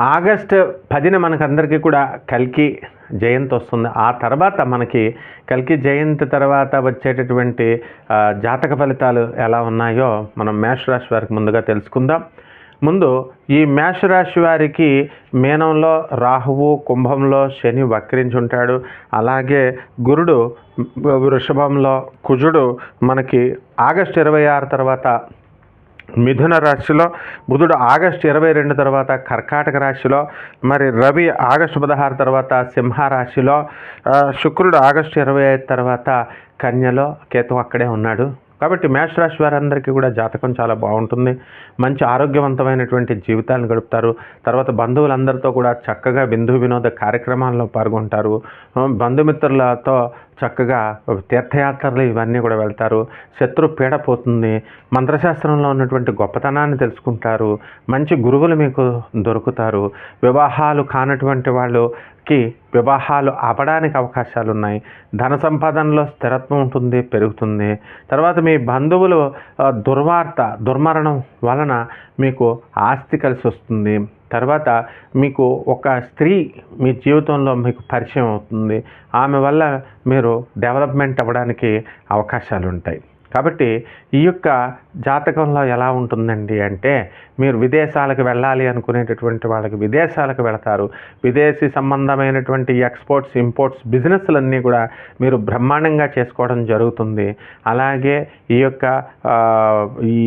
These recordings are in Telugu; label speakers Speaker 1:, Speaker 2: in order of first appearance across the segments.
Speaker 1: ఆగస్ట్ పదిన మనకందరికీ కూడా కల్కి జయంతి వస్తుంది. ఆ తర్వాత మనకి కల్కి జయంతి తర్వాత వచ్చేటటువంటి జాతక ఫలితాలు ఎలా ఉన్నాయో మనం మేషరాశి వారికి ముందుగా తెలుసుకుందాం. ముందు ఈ మేషరాశి వారికి మీనంలో రాహువు కుంభంలో శని వక్రించి ఉంటాడు. అలాగే గురుడు వృషభంలో కుజుడు మనకి ఆగస్ట్ ఇరవై ఆరు తర్వాత మిథున రాశిలో బుధుడు ఆగస్టు ఇరవై రెండు తర్వాత కర్కాటక రాశిలో మరి రవి ఆగస్టు పదహారు తర్వాత సింహ రాశిలో శుక్రుడు ఆగస్టు ఇరవై ఐదు తర్వాత కన్యలో కేతు అక్కడే ఉన్నాడు. కాబట్టి మేషరాశి వారందరికీ కూడా జాతకం చాలా బాగుంటుంది. మంచి ఆరోగ్యవంతమైనటువంటి జీవితాలను గడుపుతారు. తర్వాత బంధువులందరితో కూడా చక్కగా బిందు వినోద కార్యక్రమాల్లో పాల్గొంటారు. బంధుమిత్రులతో చక్కగా తీర్థయాత్రలు ఇవన్నీ కూడా వెళ్తారు. శత్రు పీడ పోతుంది. మంత్రశాస్త్రంలో ఉన్నటువంటి గొప్పతనాన్ని తెలుసుకుంటారు. మంచి గురువులు మీకు దొరుకుతారు. వివాహాలు కానటువంటి వాళ్ళకి వివాహాలు ఆపడానికి అవకాశాలు ఉన్నాయి. ధన సంపాదనలో స్థిరత్వం ఉంటుంది పెరుగుతుంది. తర్వాత మీ బంధువులు దుర్వార్త దుర్మరణం వలన మీకు ఆస్తి కలిసి వస్తుంది. తర్వాత మీకు ఒక స్త్రీ మీ జీవితంలో మీకు పరిచయం అవుతుంది. ఆమె వల్ల మీరు డెవలప్మెంట్ అవ్వడానికి అవకాశాలు ఉంటాయి కాబట్టి ఈ యొక్క జాతకంలో ఎలా ఉంటుందండి అంటే మీరు విదేశాలకు వెళ్ళాలి అనుకునేటటువంటి వాళ్ళకి విదేశాలకు వెళతారు. విదేశీ సంబంధమైనటువంటి ఎక్స్పోర్ట్స్ ఇంపోర్ట్స్ బిజినెస్లన్నీ కూడా మీరు బ్రహ్మాండంగా చేసుకోవడం జరుగుతుంది. అలాగే ఈ యొక్క ఈ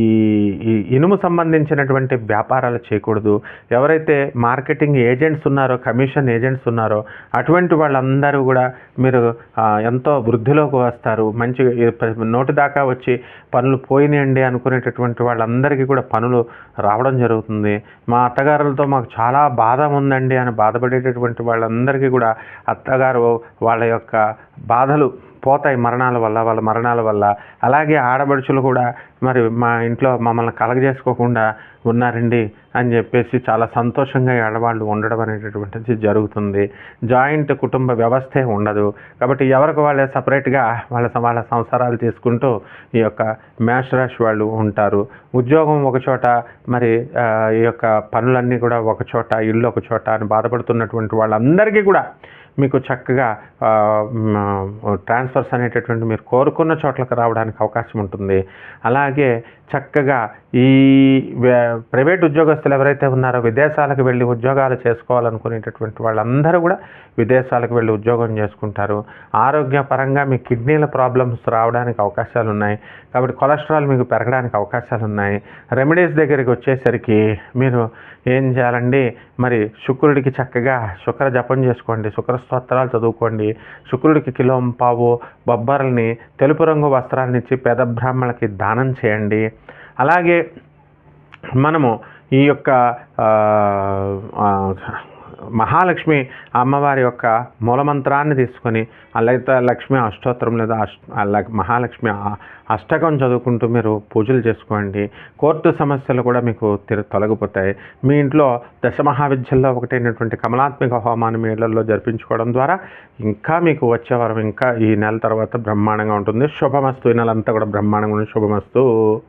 Speaker 1: ఇనుము సంబంధించినటువంటి వ్యాపారాలు చేయకూడదు. ఎవరైతే మార్కెటింగ్ ఏజెంట్స్ ఉన్నారో కమిషన్ ఏజెంట్స్ ఉన్నారో అటువంటి వాళ్ళందరూ కూడా మీరు ఎంతో వృద్ధిలోకి వస్తారు. మంచి నోటి దాకా వచ్చి పనులు పోయినాయండి అనుకునేటటువంటి వాళ్ళందరికీ కూడా పనులు రావడం జరుగుతుంది. మా అత్తగారులతో మాకు చాలా బాధ ఉందండి అని బాధపడేటటువంటి వాళ్ళందరికీ కూడా అత్తగారు వాళ్ళ యొక్క బాధలు పోతాయి మరణాల వల్ల వాళ్ళ మరణాల వల్ల. అలాగే ఆడబడుచులు కూడా మరి మా ఇంట్లో మమ్మల్ని కలగజేసుకోకుండా ఉన్నారండి అని చెప్పేసి చాలా సంతోషంగా ఆడవాళ్ళు ఉండడం అనేటటువంటిది జరుగుతుంది. జాయింట్ కుటుంబ వ్యవస్థే ఉండదు. కాబట్టి ఎవరికి వాళ్ళే సపరేట్గా వాళ్ళ వాళ్ళ సంసారాలు తీసుకుంటూ ఈ యొక్క మేష రాశి వాళ్ళు ఉంటారు. ఉద్యోగం ఒక చోట మరి ఈ యొక్క పనులన్నీ కూడా ఒక చోట ఇల్లు ఒక చోట అని బాధపడుతున్నటువంటి వాళ్ళందరికీ కూడా మీకు చక్కగా ట్రాన్స్ఫర్స్ అనేటటువంటి మీరు కోరుకున్న చోట్లకు రావడానికి అవకాశం ఉంటుంది. అలా అలాగే చక్కగా ఈ ప్రైవేట్ ఉద్యోగస్తులు ఎవరైతే ఉన్నారో విదేశాలకు వెళ్ళి ఉద్యోగాలు చేసుకోవాలనుకునేటటువంటి వాళ్ళందరూ కూడా విదేశాలకు వెళ్ళి ఉద్యోగం చేసుకుంటారు. ఆరోగ్యపరంగా మీ కిడ్నీల ప్రాబ్లమ్స్ రావడానికి అవకాశాలు ఉన్నాయి కాబట్టి కొలెస్ట్రాల్ మీకు పెరగడానికి అవకాశాలు ఉన్నాయి రెమెడీస్ దగ్గరికి వచ్చేసరికి మీరు ఏం చేయాలండి? మరి శుక్రుడికి చక్కగా శుక్ర జపం చేసుకోండి శుక్ర స్తోత్రాలు చదువుకోండి. శుక్రుడికి కిలో పావు బొబ్బర్లని తెలుపు రంగు వస్త్రాలను ఇచ్చి పేద బ్రాహ్మణులకి దానం చేయండి. అలాగే మనము ఈ యొక్క మహాలక్ష్మి అమ్మవారి యొక్క మూలమంత్రాన్ని తీసుకొని ఆ లలిత లక్ష్మి అష్టోత్తరం లేదా అష్ట మహాలక్ష్మి అష్టకం చదువుకుంటూ మీరు పూజలు చేసుకోండి. కోర్టు సమస్యలు కూడా మీకు తిరు తొలగిపోతాయి. మీ ఇంట్లో దశ మహావిద్యల్లో ఒకటైనటువంటి కమలాత్మిక హోమాన్ని మీ ఇళ్ళలో జరిపించుకోవడం ద్వారా ఇంకా మీకు వచ్చే వారం ఇంకా ఈ నెల తర్వాత బ్రహ్మాండంగా ఉంటుంది. శుభమస్తు. ఈ నెల అంతా కూడా బ్రహ్మాండంగా ఉంటుంది శుభమస్తు.